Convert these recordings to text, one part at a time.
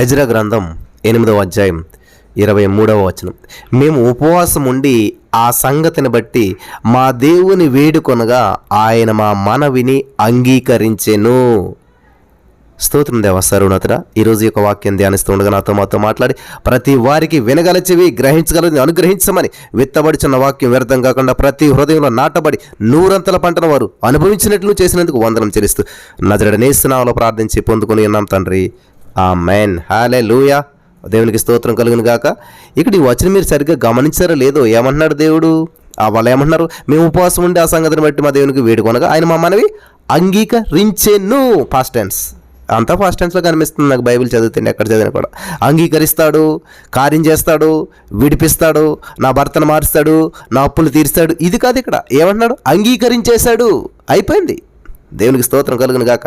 Ezra గ్రంథం ఎనిమిదవ అధ్యాయం ఇరవై మూడవ వచనం. మేము ఉపవాసం ఉండి ఆ సంగతిని బట్టి మా దేవుని వేడుకొనగా ఆయన మా మనవిని అంగీకరించెను. స్తోత్రం దేవ సరుణత ఈరోజు యొక్క వాక్యం ధ్యానిస్తుండగా నాతో మాతో మాట్లాడి ప్రతి వారికి వినగలచివి గ్రహించగలని అనుగ్రహించమని విత్తబడిచిన వాక్యం వ్యర్థం కాకుండా ప్రతి హృదయంలో నాటబడి నూరంతల పంటను వారు అనుభవించినట్లు చేసినందుకు వందనం చెల్లిస్తూ నజరడ నేస్తున్నాలో ప్రార్థించి పొందుకొని ఉన్నాం తండ్రి. ఆ మెన్ హాలే లూయా దేవునికి స్తోత్రం కలుగును గాక. ఇక్కడ ఈ వచనం మీరు సరిగ్గా గమనించారో లేదో ఏమంటున్నాడు దేవుడు? వాళ్ళు ఏమంటున్నారు? మేము ఉపవాసం ఉండి ఆ సంగతిని బట్టి మా దేవునికి వేడుకొనగా ఆయన మా మనవి అంగీకరించెను. ఫాస్ట్ టెన్స్ అంతా ఫాస్ట్ టెన్స్లో కనిపిస్తుంది నాకు బైబిల్ చదువుతుంది ఎక్కడ చదివినా కూడా. అంగీకరిస్తాడు కార్యం చేస్తాడు విడిపిస్తాడు నా భర్తను మారుస్తాడు నా అప్పులు తీరుస్తాడు. ఇది కాదు ఇక్కడ. ఏమంటున్నాడు? అంగీకరించేశాడు. అయిపోయింది. దేవునికి స్తోత్రం కలుగును గాక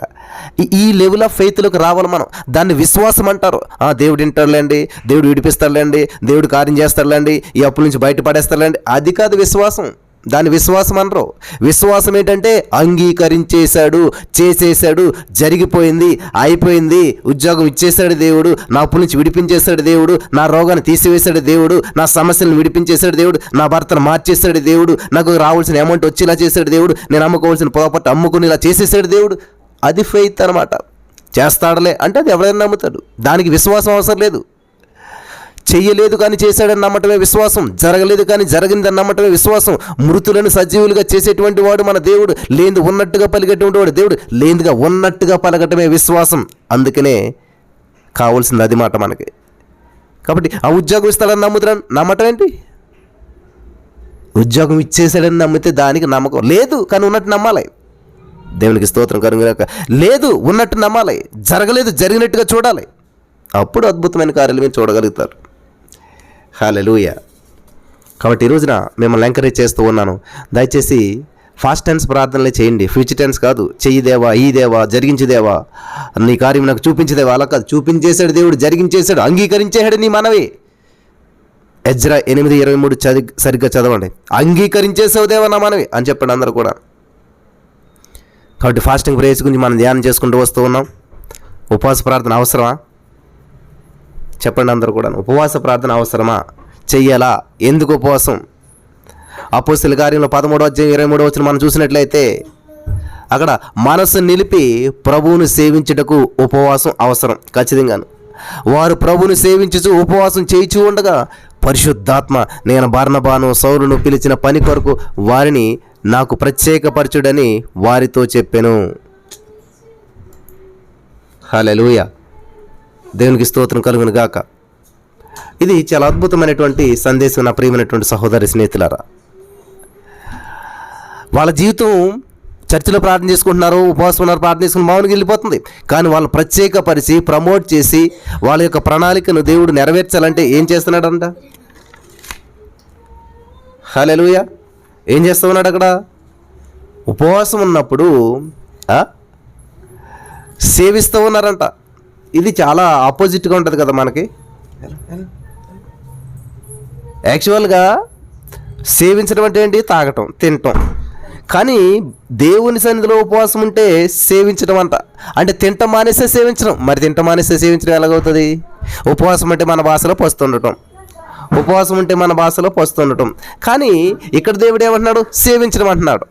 ఈ- ఈ లెవెల్ ఆఫ్ ఫెయిత్లోకి రావాలి మనం. దాన్ని విశ్వాసం అంటారు. ఆ దేవుడు వింటాడులేండి దేవుడు విడిపిస్తాడులేండి దేవుడు కార్యం చేస్తాడులేండి ఈ అప్పుల నుంచి బయటపడేస్తాడులేండి అది కాదు విశ్వాసం. దాని విశ్వాసం అనరు. విశ్వాసం ఏంటంటే అంగీకరించేశాడు చేసేశాడు జరిగిపోయింది అయిపోయింది ఉద్యోగం ఇచ్చేశాడు దేవుడు నా అప్పుల నుంచి విడిపించేశాడు దేవుడు నా రోగాన్ని తీసివేశాడు దేవుడు నా సమస్యలను విడిపించేశాడు దేవుడు నా భర్తను మార్చేశాడు దేవుడు నాకు రావాల్సిన అమౌంట్ వచ్చేలా చేశాడు దేవుడు నేను అమ్ముకోవాల్సిన ప్రాపర్టీ అమ్ముకుని ఇలా చేసేసాడు దేవుడు. అది ఫెయిత్ అనమాట చేస్తాడలే అంటే అది ఎవరైనా నమ్ముతాడు. దానికి విశ్వాసం అవసరం లేదు. చెయ్యలేదు కానీ చేశాడని నమ్మటమే విశ్వాసం జరగలేదు కానీ జరిగిందని నమ్మటమే విశ్వాసం. మృతులను సజీవులుగా చేసేటువంటి వాడు మన దేవుడు లేనిది ఉన్నట్టుగా పలికేటువంటి వాడు దేవుడు లేనిదిగా ఉన్నట్టుగా పలకటమే విశ్వాసం. అందుకనే కావాల్సింది అది మాట మనకి. కాబట్టి ఆ ఉద్యోగం ఇస్తాడని నమ్ముతాడని నమ్మటం ఏంటి? ఉద్యోగం ఇచ్చేసాడని నమ్మితే దానికి నమ్మకం. లేదు కానీ ఉన్నట్టు నమ్మాలి. దేవునికి స్తోత్రం కనుగొనక లేదు ఉన్నట్టు నమ్మాలి. జరగలేదు జరిగినట్టుగా చూడాలి. అప్పుడు అద్భుతమైన కార్యాలు మీరు చూడగలుగుతారు. హాలెలూయ కాబట్టి ఈ రోజున మిమ్మల్ని ఎంకరేజ్ చేస్తూ ఉన్నాను. దయచేసి ఫాస్ట్ టెన్స్ ప్రార్థనలే చేయండి. ఫ్యూచర్ టెన్స్ కాదు. చెయ్యి దేవా ఈ దేవా జరిగించదేవా నీ కార్యం నాకు చూపించదేవా అలా కాదు. చూపించేశాడు దేవుడు జరిగించేశాడు అంగీకరించేశాడు నీ మనవి. ఎజ్రా ఎనిమిది ఇరవై మూడు చది సరిగ్గా చదవండి. అంగీకరించేసావు దేవా నా మనవి అని చెప్పండి అందరూ కూడా. కాబట్టి ఫాస్టింగ్ ప్రేయర్స్ గురించి మనం ధ్యానం చేసుకుంటూ వస్తూ ఉన్నాం. ఉపవాస ప్రార్థన అవసరమా? చెప్పండి అందరూ కూడా. ఉపవాస ప్రార్థన అవసరమా? చెయ్యాలా? ఎందుకు ఉపవాసం? అపోస్తుల కార్యంలో పదమూడవ అధ్యాయం ఇరవై మూడవ వచ్చిన మనం చూసినట్లయితే అక్కడ మనసు నిలిపి ప్రభువును సేవించుటకు ఉపవాసం అవసరం ఖచ్చితంగాను. వారు ప్రభువును సేవించుచు ఉపవాసం చేయిచూ ఉండగా పరిశుద్ధాత్మ నేను బర్ణబాను సౌరును పిలిచిన పని కొరకు వారిని నాకు ప్రత్యేకపరచుడని వారితో చెప్పాను. హల్లెలూయా. దేవునికి స్తోత్రం కలుగును గాక. ఇది చాలా అద్భుతమైనటువంటి సందేశం నా ప్రియమైనటువంటి సహోదరి స్నేహితులారా. వాళ్ళ జీవితం చర్చిలో ప్రార్థన చేసుకుంటున్నారు ఉపవాసం ఉన్నారు ప్రార్థన చేసుకుని మామూలుగా వెళ్ళిపోతుంది. కానీ వాళ్ళు ప్రత్యేకపరిచి ప్రమోట్ చేసి వాళ్ళ యొక్క ప్రణాళికను దేవుడు నెరవేర్చాలంటే ఏం చేస్తున్నాడంట? హలెలుయ ఏం చేస్తూ ఉన్నాడు అక్కడ? ఉపవాసం ఉన్నప్పుడు సేవిస్తూ ఉన్నారంట. ఇది చాలా ఆపోజిట్గా ఉంటుంది కదా మనకి. యాక్చువల్గా సేవించడం అంటే ఏంటి? తాగటం తినటం. కానీ దేవుని సన్నిధిలో ఉపవాసం ఉంటే సేవించడం అంట. అంటే తింటం మానేస్తే సేవించడం మరి తింటం మానేస్తే సేవించడం ఎలాగవుతుంది? ఉపవాసం అంటే మన భాషలో పస్తుండటం ఉపవాసం ఉంటే మన భాషలో పస్తుండటం. కానీ ఇక్కడ దేవుడు ఏమంటున్నాడు? సేవించడం అంటున్నాడు.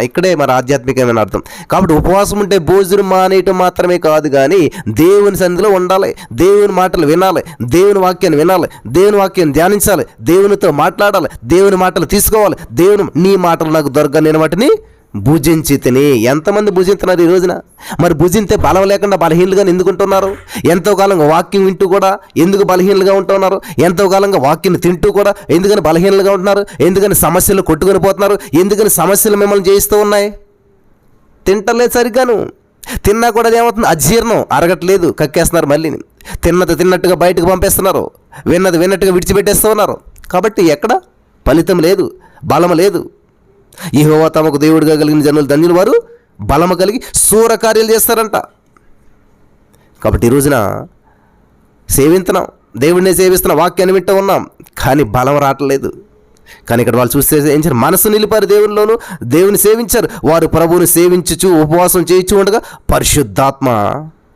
ఇక్కడే మరి ఆధ్యాత్మికమైన అర్థం. కాబట్టి ఉపవాసం ఉంటే భోజనం మానేయటం మాత్రమే కాదు కానీ దేవుని సన్నిధిలో ఉండాలి. దేవుని మాటలు వినాలి. దేవుని వాక్యాన్ని వినాలి. దేవుని వాక్యాన్ని ధ్యానించాలి. దేవునితో మాట్లాడాలి. దేవుని మాటలు తీసుకోవాలి. దేవుని నీ మాటలు నాకు దొరక నేను వాటిని భుజించి తిని ఎంతమంది భుజింతున్నారు ఈ రోజున? మరి భుజింతే బలం లేకుండా బలహీనలుగా ఎందుకుంటున్నారు? ఎంతో కాలంగా వాక్యం వింటూ కూడా ఎందుకు బలహీనలుగా ఉంటున్నారు? ఎంతో కాలంగా వాక్యం తింటూ కూడా ఎందుకని బలహీనలుగా ఉంటున్నారు? ఎందుకని సమస్యలు కొట్టుకొని పోతున్నారు? ఎందుకని సమస్యలు మిమ్మల్ని చేయిస్తూ ఉన్నాయి? తింటలేదు సరిగ్గాను. తిన్నా కూడా ఏమవుతుంది? అజీర్ణం. అరగట్లేదు. కక్కేస్తున్నారు మళ్ళీ. తిన్నది తిన్నట్టుగా బయటకు పంపేస్తున్నారు. విన్నది విన్నట్టుగా విడిచిపెట్టేస్తూ ఉన్నారు. కాబట్టి ఎక్కడ? ఫలితం లేదు. బలం లేదు. యహోవా తమకు దేవుడిగా కలిగిన జనులు ధన్యులు వారు బలము కలిగి శూరకార్యాలు చేస్తారంట. కాబట్టి ఈ రోజున సేవింతున్నాం దేవుడినే సేవిస్తున్న వాక్యాన్ని వింటూ ఉన్నాం కానీ బలం రావట్లేదు. కానీ ఇక్కడ వాళ్ళు చూస్తే ఏం చేశారు? మనసు నిలిపారు దేవునిలోను దేవుని సేవించారు. వారు ప్రభువుని సేవించుచు ఉపవాసం చేయించు ఉండగా పరిశుద్ధాత్మ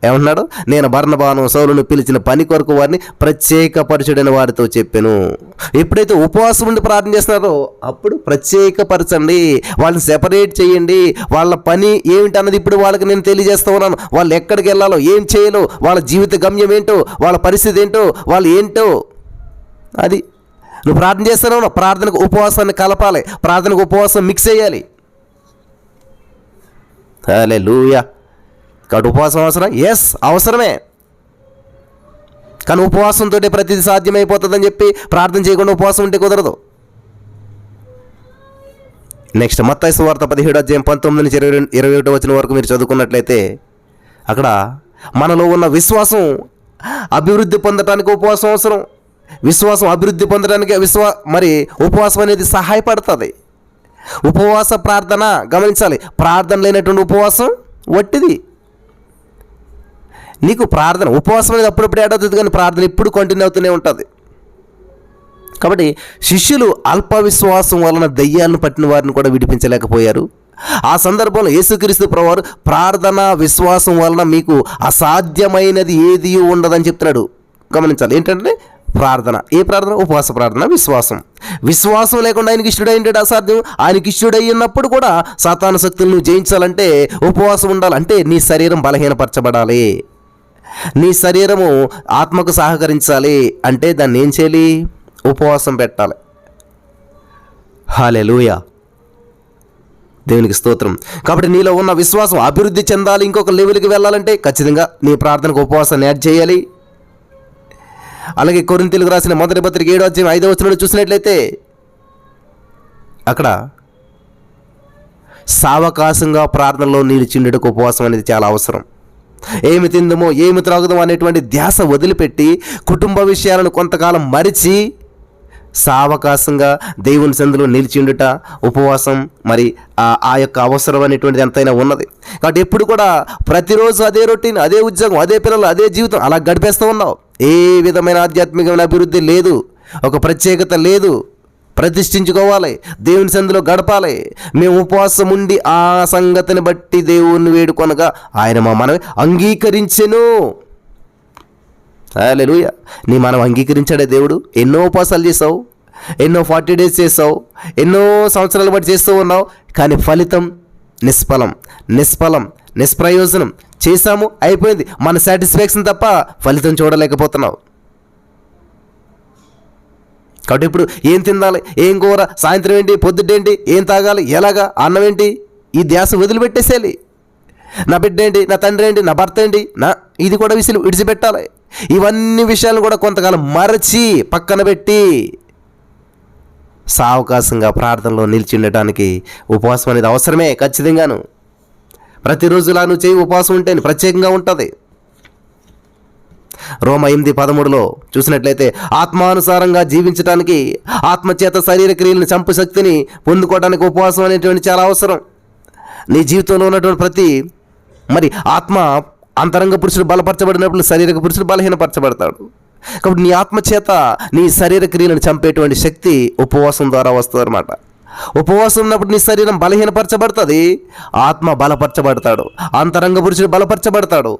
ఏమన్నాడు నేను బర్ణబాను సౌలును పిలిచిన పని కొరకు వారిని ప్రత్యేకపరచుడని వారితో చెప్పాను. ఎప్పుడైతే ఉపవాసం ఉండి ప్రార్థన చేస్తున్నారో అప్పుడు ప్రత్యేకపరచండి వాళ్ళని సెపరేట్ చేయండి. వాళ్ళ పని ఏమిటి అన్నది ఇప్పుడు వాళ్ళకి నేను తెలియజేస్తూ ఉన్నాను. వాళ్ళు ఎక్కడికి వెళ్ళాలో ఏం చేయాలో వాళ్ళ జీవిత గమ్యం ఏంటో వాళ్ళ పరిస్థితి ఏంటో వాళ్ళు ఏంటో. అది నువ్వు ప్రార్థన చేస్తున్నావు ప్రార్థనకు ఉపవాసాన్ని కలపాలి. ప్రార్థనకు ఉపవాసం మిక్స్ చేయాలి. అలే లూయా కాబట్టి ఉపవాసం అవసరం ఎస్ అవసరమే. కానీ ఉపవాసంతో ప్రతిదీ సాధ్యమైపోతుందని చెప్పి ప్రార్థన చేయకుండా ఉపవాసం ఉంటే కుదరదు. నెక్స్ట్ మత్తాయి వార్త పదిహేడు అధ్యాయం పంతొమ్మిది నుంచి ఇరవై ఇరవై ఒకటి వచ్చిన వరకు మీరు చదువుకున్నట్లయితే అక్కడ మనలో ఉన్న విశ్వాసం అభివృద్ధి పొందడానికి ఉపవాసం అవసరం. విశ్వాసం అభివృద్ధి పొందడానికి విశ్వా మరి ఉపవాసం అనేది సహాయపడుతుంది. ఉపవాస ప్రార్థన గమనించాలి. ప్రార్థన లేనటువంటి ఉపవాసం వట్టిది నీకు ప్రార్థన ఉపవాసం అనేది అప్పుడప్పుడు ఏడాది కానీ ప్రార్థన ఇప్పుడు కంటిన్యూ అవుతూనే ఉంటుంది. కాబట్టి శిష్యులు అల్ప విశ్వాసం వలన దయ్యాలను పట్టిన వారిని కూడా విడిపించలేకపోయారు. ఆ సందర్భంలో యేసుక్రీస్తు ప్రవారు ప్రార్థన విశ్వాసం వలన మీకు అసాధ్యమైనది ఏది ఉండదని చెప్తున్నాడు. గమనించాలి. ఏంటంటే ప్రార్థన. ఏ ప్రార్థన? ఉపవాస ప్రార్థన విశ్వాసం. విశ్వాసం లేకుండా ఆయనకి ఇష్టడైంటాడు అసాధ్యం? ఆయనకి ఇష్టడై ఉన్నప్పుడు కూడా సాతాన శక్తులను జయించాలంటే ఉపవాసం ఉండాలంటే నీ శరీరం బలహీనపరచబడాలి. నీ శరీరము ఆత్మకు సహకరించాలి అంటే దాన్ని ఏం చేయాలి? ఉపవాసం పెట్టాలి. హాలెలూయా దేవునికి స్తోత్రం. కాబట్టి నీలో ఉన్న విశ్వాసం అభివృద్ధి చెందాలి ఇంకొక లెవెల్కి వెళ్ళాలంటే ఖచ్చితంగా నీ ప్రార్థనకు ఉపవాసాన్ని యాడ్ చేయాలి. అలాగే కొరింతలకు రాసిన మొదటి పత్రిక ఏడో అధ్యాయం ఐదో వచ్చిన చూసినట్లయితే అక్కడ సావకాశంగా ప్రార్థనలో నిలిచిండటకు ఉపవాసం అనేది చాలా అవసరం. ఏమి తిందమో ఏమి త్రాగుదామో అనేటువంటి ధ్యాస వదిలిపెట్టి కుటుంబ విషయాలను కొంతకాలం మరిచి సావకాశంగా దేవుని సందులో నిలిచిండుట ఉపవాసం మరి ఆ ఆ యొక్క అవసరం అనేటువంటిది ఎంతైనా ఉన్నది. కాబట్టి ఎప్పుడు కూడా ప్రతిరోజు అదే రొటీన్ అదే ఉద్యోగం అదే పిల్లలు అదే జీవితం అలా గడిపేస్తూ ఉన్నావు. ఏ విధమైన ఆధ్యాత్మికమైన అభివృద్ధి లేదు. ఒక ప్రత్యేకత లేదు. ప్రతిష్ఠించుకోవాలి. దేవుని సందులో గడపాలి. మేము ఉపవాసం ఉండి ఆ సంగతిని బట్టి దేవుణ్ణి వేడుకొనగా ఆయన మా మనవి అంగీకరించెను. లేలుయ నీ మనం అంగీకరించాడే దేవుడు. ఎన్నో ఉపవాసాలు చేసావు. ఎన్నో ఫార్టీ డేస్ చేసావు. ఎన్నో సంవత్సరాలు బట్టి చేస్తూ ఉన్నావు. కానీ ఫలితం నిష్ఫలం. నిష్ఫలం. నిష్ప్రయోజనం. చేశాము. అయిపోయింది. మన సాటిస్ఫాక్షన్ తప్ప ఫలితం చూడలేకపోతున్నావు. కాబట్టి ఇప్పుడు ఏం తినాలి? ఏం కూర? సాయంత్రం ఏంటి? పొద్దుటేంటి ఏం తాగాలి? ఎలాగా? అన్నం ఏంటి? ఈ ధ్యాస వదిలిపెట్టేసేయాలి. నా బిడ్డ ఏంటి? నా తండ్రి ఏంటి? నా భర్త ఏంటి? నా ఇది కూడా విసిలు విడిచిపెట్టాలి. ఇవన్నీ విషయాలు కూడా కొంతకాలం మరచి పక్కన పెట్టి సావకాశంగా ప్రార్థనలో నిలిచి ఉండటానికి ఉపవాసం అనేది అవసరమే ఖచ్చితంగాను. ప్రతిరోజులా నువ్వు చేయి ఉపవాసం ఉంటేనే ప్రత్యేకంగా ఉంటుంది. రోమ ఎనిమిది పదమూడులో చూసినట్లయితే ఆత్మానుసారంగా జీవించడానికి ఆత్మచేత శరీర క్రియలను చంపు శక్తిని పొందుకోవడానికి ఉపవాసం అనేటువంటి చాలా అవసరం. నీ జీవితంలో ఉన్నటువంటి ప్రతి మరి ఆత్మ అంతరంగ పురుషుడు బలపరచబడినప్పుడు శరీరక పురుషుడు బలహీనపరచబడతాడు. కాబట్టి నీ ఆత్మచేత నీ శరీర క్రియలను చంపేటువంటి శక్తి ఉపవాసం ద్వారా వస్తుంది అనమాట ఉపవాసం ఉన్నప్పుడు నీ శరీరం బలహీనపరచబడుతుంది. ఆత్మ బలపరచబడతాడు. అంతరంగ పురుషుడు బలపరచబడతాడు.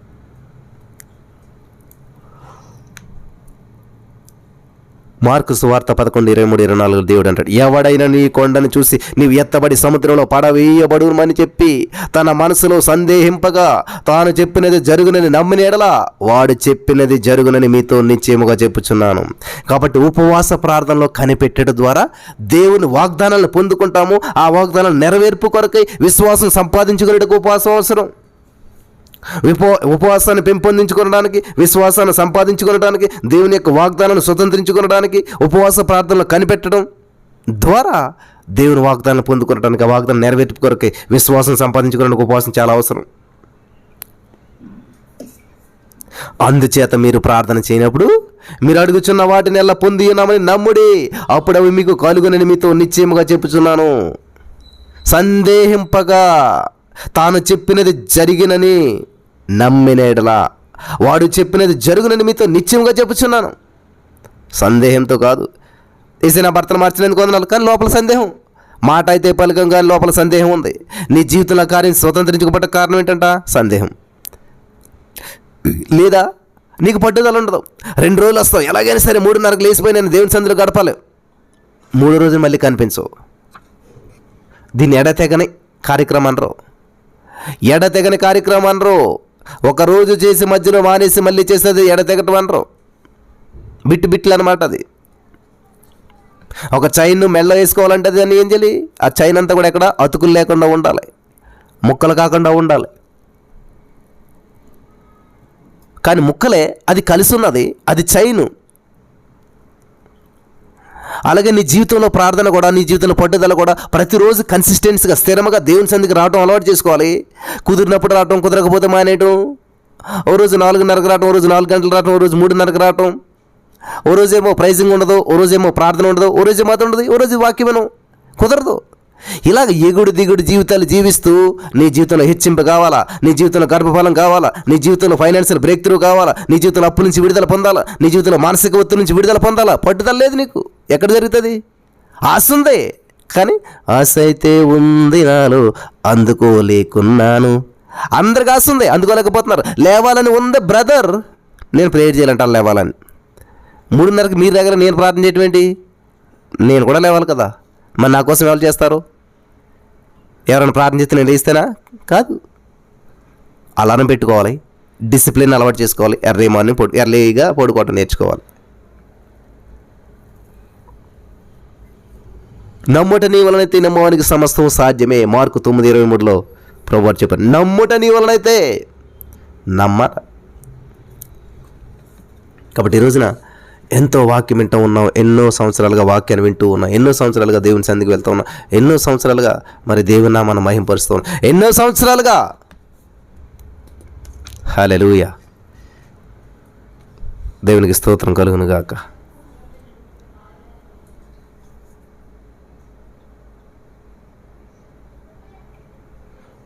మార్కు సువార్త పదకొండు ఇరవై మూడు ఇరవై నాలుగు దేవుడు అంటాడు ఎవడైనా నీ కొండను చూసి నీవు ఎత్తబడి సముద్రంలో పడవేయబడుమని చెప్పి తన మనసులో సందేహింపగా తాను చెప్పినది జరుగునని నమ్మిన ఎడలా వాడు చెప్పినది జరుగునని మీతో నిశ్చయముగా చెప్పుచున్నాను. కాబట్టి ఉపవాస ప్రార్థనలో కనిపెట్టడం ద్వారా దేవుని వాగ్దానాలను పొందుకుంటాము. ఆ వాగ్దానాలు నెరవేర్పు కొరకై విశ్వాసం సంపాదించుకునేటకు ఉపవాసం అవసరం. విపో ఉపవాసాన్ని పెంపొందించుకోవడానికి విశ్వాసాన్ని సంపాదించుకోవడానికి దేవుని యొక్క వాగ్దానాన్ని స్వతంత్రించుకోవడానికి ఉపవాస ప్రార్థనలు కనిపెట్టడం ద్వారా దేవుని వాగ్దానాన్ని పొందుకోవడానికి ఆ వాగ్దానం నెరవేర్పు కొరకే విశ్వాసం సంపాదించుకోవడానికి ఉపవాసం చాలా అవసరం. అందుచేత మీరు ప్రార్థన చేయనప్పుడు మీరు అడుగుచున్న వాటిని ఎలా పొంది ఉన్నామని నమ్ముడి అప్పుడు అవి మీకు కలుగునని మీతో నిశ్చయముగా చెప్పుచున్నాను. సందేహింపగా తాను చెప్పినది జరిగినని నమ్మినేడలా. వాడు చెప్పినది జరుగునని మీతో నిత్యంగా చెప్పుచున్నాను. సందేహంతో కాదు. ఏసీ నా భర్తను మార్చినందుకు వందనాలు కానీ లోపల సందేహం. మాట అయితే పలకం కానీ లోపల సందేహం ఉంది. నీ జీవితంలో కార్యం స్వతంత్రించుకోబట్ట కారణం ఏంటంట? సందేహం. లేదా నీకు పట్టుదల ఉండదు. రెండు రోజులు వస్తావు. ఎలాగైనా సరే మూడున్నరకు లేచిపోయి నేను దేవుని సందులో గడపాలి. మూడో రోజు మళ్ళీ కనిపించవు. దీన్ని ఎడతెగని కార్యక్రమం అనరు. ఎడతెగని కార్యక్రమం అనరు. ఒక రోజు చేసి మధ్యలో మానేసి మళ్ళీ చేసేది ఎడతెగటం అనరు. బిట్ బిట్లు అనమాట అది. ఒక చైన్ మెల్ల వేసుకోవాలంటే దాన్ని ఏం చేయాలి ఆ చైన్ అంతా కూడా ఎక్కడ? అతుకులు లేకుండా ఉండాలి. ముక్కలు కాకుండా ఉండాలి. కానీ ముక్కలే అది కలిసి ఉన్నది అది చైను. అలాగే నీ జీవితంలో ప్రార్థన కూడా నీ జీవితంలో పట్టుదల కూడా ప్రతిరోజు కన్సిస్టెన్సీగా స్థిరంగా దేవుని సందికి రావడం అలవాటు చేసుకోవాలి. కుదిరినప్పుడు రావటం కుదరకపోతే మానేయటం. ఓ రోజు నాలుగున్నరకు రావటం ఓ రోజు నాలుగు గంటలు రావటం ఓ రోజు మూడున్నరకు రావటం. ఓ రోజేమో ప్రైజింగ్ ఉండదు ఓ రోజేమో ప్రార్థన ఉండదు ఓ రోజు మాత్రం ఉండదు ఓ రోజు వాక్యమనం కుదరదు. ఇలాగ ఎగుడు దిగుడు జీవితాలు జీవిస్తూ నీ జీవితంలో హెచ్చింపు కావాలా? నీ జీవితంలో గర్భఫలం కావాలా? నీ జీవితంలో ఫైనాన్షియల్ బ్రేక్ త్రూ కావాలా? నీ జీవితంలో అప్పు నుంచి విడుదల పొందాలా? నీ జీవితంలో మానసిక ఒత్తిడి నుంచి విడుదల పొందాలా? పట్టుదల లేదు నీకు. ఎక్కడ జరుగుతుంది? ఆశ ఉంది కానీ ఆశ అయితే ఉంది నాను అందుకోలేకున్నాను అందరికి ఆశ ఉంది అందుకోలేకపోతున్నారు లేవాలని ఉంది బ్రదర్. నేను ప్రేయర్ చేయాలంటాను లేవాలని. మూడున్నరకి మీరు దగ్గర నేను ప్రార్థన చేయటం నేను కూడా లేవాలి కదా. మరి నా కోసం ఎవరు చేస్తారు? ఎవరైనా ప్రార్థన చేస్తే నేను లేస్తేనా? కాదు. అలారం పెట్టుకోవాలి. డిసిప్లిన్ అలవాటు చేసుకోవాలి. ఎర్లీ మార్నింగ్ పొడు ఎర్లీగా పడుకోవటం నేర్చుకోవాలి. నమ్ముట నీ వలనైతే నమ్మవానికి సమస్తం సాధ్యమే. మార్కు తొమ్మిది ఇరవై మూడులో ప్రభువారు చెప్పారు. నమ్ముట నీ వలనైతే నమ్మ కాబట్టి ఈ రోజున ఎంతో వాక్యం వింటూ ఉన్నాం. ఎన్నో సంవత్సరాలుగా వాక్యాన్ని వింటూ ఉన్నాం. ఎన్నో సంవత్సరాలుగా దేవుని సందికి వెళ్తూ ఉన్నాం. ఎన్నో సంవత్సరాలుగా మరి దేవుని మనం మహింపరుస్తూ ఉన్నాం. ఎన్నో సంవత్సరాలుగా. హల్లెలూయా దేవునికి స్తోత్రం కలుగును గాక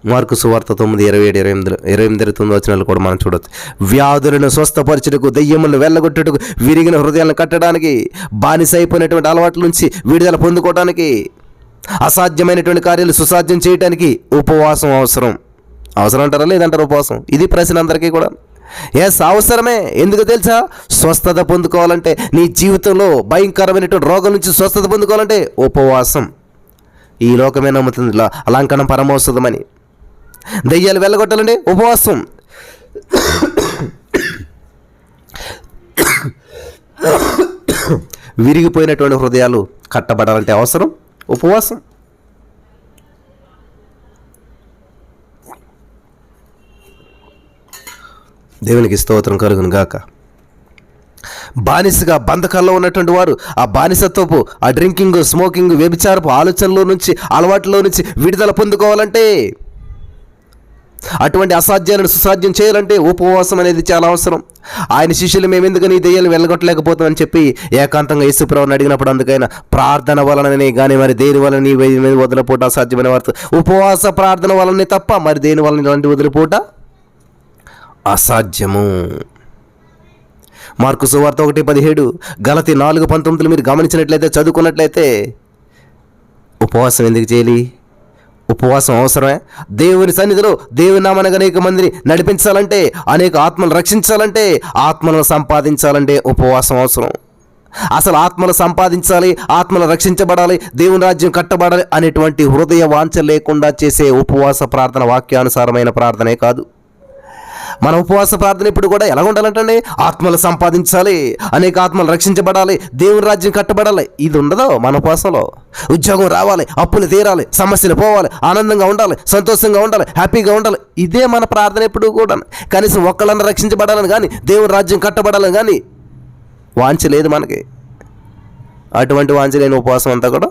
మార్కు సువార్త తొమ్మిది ఇరవై ఏడు ఇరవై ఎనిమిది ఇరవై ఎనిమిది ఇరవై తొమ్మిది వచ్చినాలు కూడా మనం చూడవచ్చు వ్యాధులను స్వస్థపరచుటకు దెయ్యములను వెళ్ళగొట్టుటకు విరిగిన హృదయాలను కట్టడానికి బానిసైపోయినటువంటి అలవాట్ల నుంచి విడుదల పొందుకోవడానికి అసాధ్యమైనటువంటి కార్యాలు సుసాధ్యం చేయడానికి ఉపవాసం అవసరం. అవసరం అంటారా? లేదంటారు ఉపవాసం? ఇది ప్రశ్న అందరికీ కూడా. ఎస్ అవసరమే. ఎందుకు తెలుసా? స్వస్థత పొందుకోవాలంటే నీ జీవితంలో భయంకరమైనటువంటి రోగం నుంచి స్వస్థత పొందుకోవాలంటే ఉపవాసం. ఈ లోకమే నమ్ముతుంది అలంకరణ అలంకరణం దెయ్యాలు వెళ్ళగొట్టాలంటే ఉపవాసం. విరిగిపోయినటువంటి హృదయాలు కట్టబడాలంటే అవసరం? ఉపవాసం. దేవునికి స్తోత్రం కలుగును గాక. బానిసగా బంధకాల్లో ఉన్నటువంటి వారు ఆ బానిసత్వపు ఆ డ్రింకింగ్ స్మోకింగ్ వ్యభిచారపు ఆలోచనలో నుంచి అలవాట్లో నుంచి విడుదల పొందుకోవాలంటే అటువంటి అసాధ్యాలను సుసాధ్యం చేయాలంటే ఉపవాసం అనేది చాలా అవసరం. ఆయన శిష్యులు మేము ఎందుకు నీ దెయ్యాలు వెళ్ళగొట్టలేకపోతామని చెప్పి ఏకాంతంగా యేసుప్రభుని అడిగినప్పుడు అందుకైనా ప్రార్థన వలననే కానీ మరి దేని వలన నీ మీద వదిలిపోట అసాధ్యమైన వార్త? ఉపవాస ప్రార్థన వలనే తప్ప మరి దేని వలన ఇలాంటి వదిలిపోట అసాధ్యము? మార్కు సువార్త ఒకటి పదిహేడు గలతి నాలుగు పంతొమ్మిదిలో మీరు గమనించినట్లయితే చదువుకున్నట్లయితే ఉపవాసం ఎందుకు చేయాలి? ఉపవాసం అవసరమే? దేవుని సన్నిధిలో దేవుని నామన అనేక మందిని నడిపించాలంటే అనేక ఆత్మలు రక్షించాలంటే ఆత్మలను సంపాదించాలంటే ఉపవాసం అవసరం. అసలు ఆత్మలు సంపాదించాలి ఆత్మలు రక్షించబడాలి దేవుని రాజ్యం కట్టబడాలి అనేటువంటి హృదయ వాంఛ లేకుండా చేసే ఉపవాస ప్రార్థన వాక్యానుసారమైన ప్రార్థనే కాదు. మన ఉపవాస ప్రార్థన ఇప్పుడు కూడా ఎలా ఉండాలంటే ఆత్మలు సంపాదించాలి అనేక ఆత్మలు రక్షించబడాలి దేవుని రాజ్యం కట్టబడాలి. ఇది ఉండదు మన ఉపవాసంలో. ఉద్యోగం రావాలి అప్పులు తీరాలి సమస్యలు పోవాలి ఆనందంగా ఉండాలి సంతోషంగా ఉండాలి హ్యాపీగా ఉండాలి. ఇదే మన ప్రార్థన ఎప్పుడు కూడా. కనీసం ఒక్కళ్ళని రక్షించబడాలని కానీ దేవుని రాజ్యం కట్టబడాలని కానీ వాంచ లేదు మనకి. అటువంటి వాంచ లేని ఉపవాసం అంతా కూడా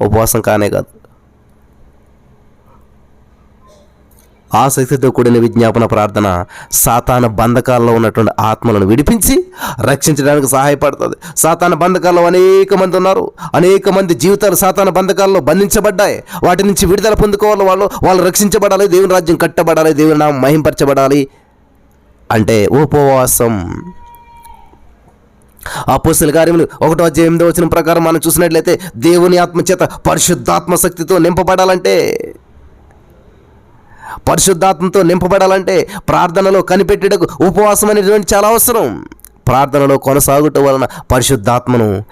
ఉపవాసం కానే కాదు. ఆసక్తితో కూడిన విజ్ఞాపన ప్రార్థన సాతాన బంధకాల్లో ఉన్నటువంటి ఆత్మలను విడిపించి రక్షించడానికి సహాయపడుతుంది. సాతాన బంధకాల్లో అనేక మంది ఉన్నారు. అనేక మంది జీవితాలు సాతాన బంధకాల్లో బంధించబడ్డాయి. వాటి నుంచి విడుదల పొందుకోవాలి వాళ్ళు. వాళ్ళు రక్షించబడాలి. దేవుని రాజ్యం కట్టబడాలి. దేవుని నామం మహింపరచబడాలి. అంటే ఉపవాసం. అపోస్తుల కార్యములు ఒకటో అధ్యాయం ఎనిమిదో వచ్చిన ప్రకారం మనం చూసినట్లయితే దేవుని ఆత్మచేత పరిశుద్ధాత్మ శక్తితో నింపబడాలంటే పరిశుద్ధాత్మతో నింపబడాలంటే ప్రార్థనలో కనిపెట్టేటకు ఉపవాసం అనేటువంటి చాలా అవసరం. ప్రార్థనలో కొనసాగటం వలన పరిశుద్ధాత్మను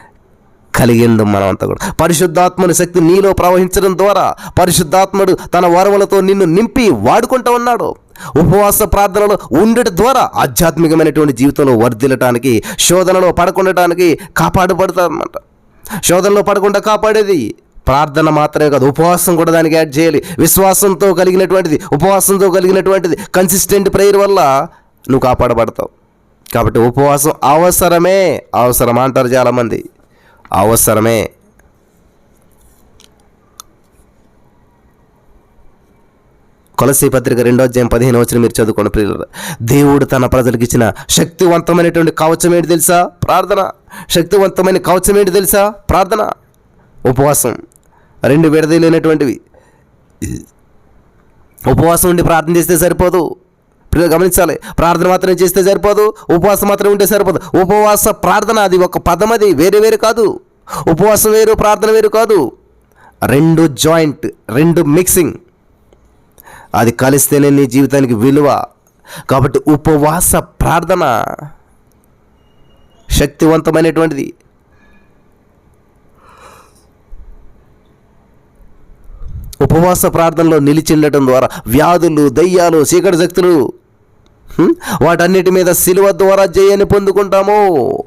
కలిగి మనమంతా కూడా. పరిశుద్ధాత్మని శక్తి నీలో ప్రవహించడం ద్వారా పరిశుద్ధాత్ముడు తన వరములతో నిన్ను నింపి వాడుకుంటూ ఉన్నాడు. ఉపవాస ప్రార్థనలో ఉండటం ద్వారా ఆధ్యాత్మికమైనటువంటి జీవితంలో వర్ధిల్లటానికి శోధనలో పడకుండటానికి కాపాడబడతారన్నమాట శోధనలో పడకుండా కాపాడేది ప్రార్థన మాత్రమే కాదు ఉపవాసం కూడా దానికి యాడ్ చేయాలి. విశ్వాసంతో కలిగినటువంటిది ఉపవాసంతో కలిగినటువంటిది కన్సిస్టెంట్ ప్రేయర్ వల్ల నువ్వు కాపాడబడతావు. కాబట్టి ఉపవాసం అవసరమే అవసరం అంటారు చాలామంది. అవసరమే. కొలసీ పత్రిక రెండో అధ్యాయం పదిహేను వచ్చిన మీరు చదువుకోండి ప్రియుల దేవుడు తన ప్రజలకు ఇచ్చిన శక్తివంతమైనటువంటి కవచం ఏంటి తెలుసా? ప్రార్థన. శక్తివంతమైన కవచం ఏంటి తెలుసా? ప్రార్థన. ఉపవాసం. రెండు విడదీయలేనటువంటివి ఉపవాసం ఉండి ప్రార్థన చేస్తే సరిపోదు. ప్రియులు గమనించాలి. ప్రార్థన మాత్రం చేస్తే సరిపోదు. ఉపవాసం మాత్రం ఉంటే సరిపోదు. ఉపవాస ప్రార్థన అది ఒక పదం అది వేరే వేరు కాదు. ఉపవాసం వేరు ప్రార్థన వేరు కాదు. రెండు జాయింట్ రెండు మిక్సింగ్. అది కలిస్తేనే నీ జీవితానికి విలువ. కాబట్టి ఉపవాస ప్రార్థన శక్తివంతమైనటువంటిది. ఉపవాస ప్రార్థనలో నిలిచి ఉండటం ద్వారా వ్యాధులు దయ్యాలు చీకటి శక్తులు వాటన్నిటి మీద సిలువ ద్వారా జయాన్ని పొందుకుంటాము.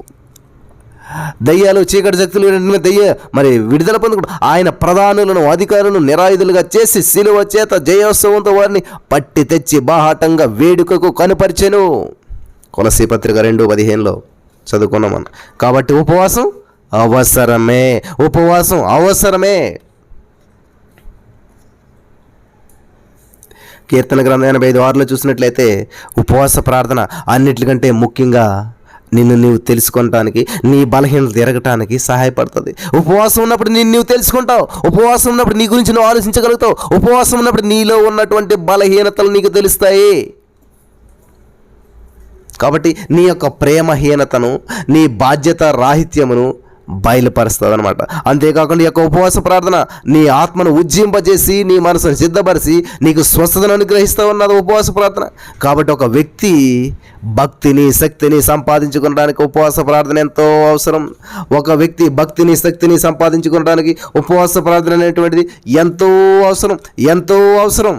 దయ్యాలు చీకటి శక్తులు దయ్య మరి విడుదల పొందుకుంటాం ఆయన ప్రధానులను అధికారులను నిరాయుధులుగా చేసి సిలువ చేత జయోత్సవంతో వారిని పట్టి తెచ్చి బాహాటంగా వేడుకకు కనుపరిచెను. కొలసి పత్రిక రెండు పదిహేనులో చదువుకున్నాం మనం. కాబట్టి ఉపవాసం అవసరమే. ఉపవాసం అవసరమే. కీర్తన గ్రంథం ఎనభై ఐదు ఆరులో చూసినట్లయితే ఉపవాస ప్రార్థన అన్నిటికంటే ముఖ్యంగా నిన్ను నీవు తెలుసుకోవటానికి నీ బలహీనత తిరగటానికి సహాయపడుతుంది. ఉపవాసం ఉన్నప్పుడు నిన్ను నీవు తెలుసుకుంటావు. ఉపవాసం ఉన్నప్పుడు నీ గురించి నువ్వు ఆలోచించగలుగుతావు. ఉపవాసం ఉన్నప్పుడు నీలో ఉన్నటువంటి బలహీనతలు నీకు తెలుస్తాయి. కాబట్టి నీ యొక్క ప్రేమహీనతను నీ బాధ్యత రాహిత్యమును బయలుపరుస్తుంది అనమాట అంతేకాకుండా ఈ యొక్క ఉపవాస ప్రార్థన నీ ఆత్మను ఉజ్జింపజేసి నీ మనసును సిద్ధపరిచి నీకు స్వస్థతను అనుగ్రహిస్తూ ఉన్నది ఉపవాస ప్రార్థన. కాబట్టి ఒక వ్యక్తి భక్తిని శక్తిని సంపాదించుకోవడానికి ఉపవాస ప్రార్థన ఎంతో అవసరం. ఒక వ్యక్తి భక్తిని శక్తిని సంపాదించుకోవడానికి ఉపవాస ప్రార్థన అనేటువంటిది ఎంతో అవసరం ఎంతో అవసరం.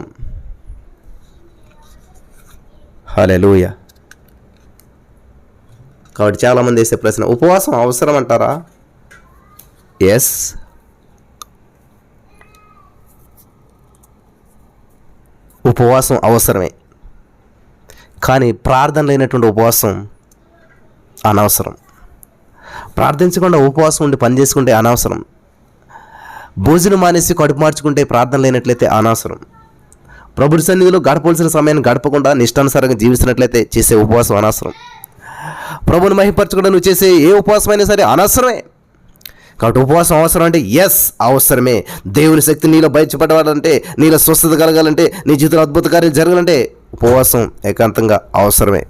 హలెలూయా కాబట్టి చాలామంది వేసే ప్రశ్న ఉపవాసం అవసరం అంటారా ఎస్. ఉపవాసం అవసరమే. కానీ ప్రార్థన లేనటువంటి ఉపవాసం అనవసరం. ప్రార్థించకుండా ఉపవాసం ఉండి పని చేసుకుంటే అనవసరం. భోజనం మానేసి కడుపు మార్చుకుంటే ప్రార్థన లేనట్లయితే అనవసరం. ప్రభుడి సన్నిధిలో గడపవలసిన సమయాన్ని గడపకుండా నిష్టానుసారంగా జీవిస్తున్నట్లయితే చేసే ఉపవాసం అనవసరం. ప్రభుని మహిపరచకుండా నువ్వు చేసే ఏ ఉపవాసం అయినా సరే అనవసరమే. కాబట్టి ఉపవాసం అవసరం అంటే ఎస్ అవసరమే. దేవుని శక్తి నీలో బయటపడాలంటే నీలో స్వస్థత కలగాలంటే నీ జీవితంలో అద్భుత కార్యాలు జరగాలంటే ఉపవాసం ఏకాంతంగా అవసరమే.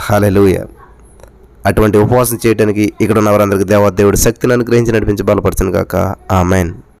హలెలుయ అటువంటి ఉపవాసం చేయడానికి ఇక్కడ ఉన్న వారందరికీ దేవా దేవుడు శక్తిని అనుగ్రహించి నడిపించి బలపరచను కాక ఆమెన్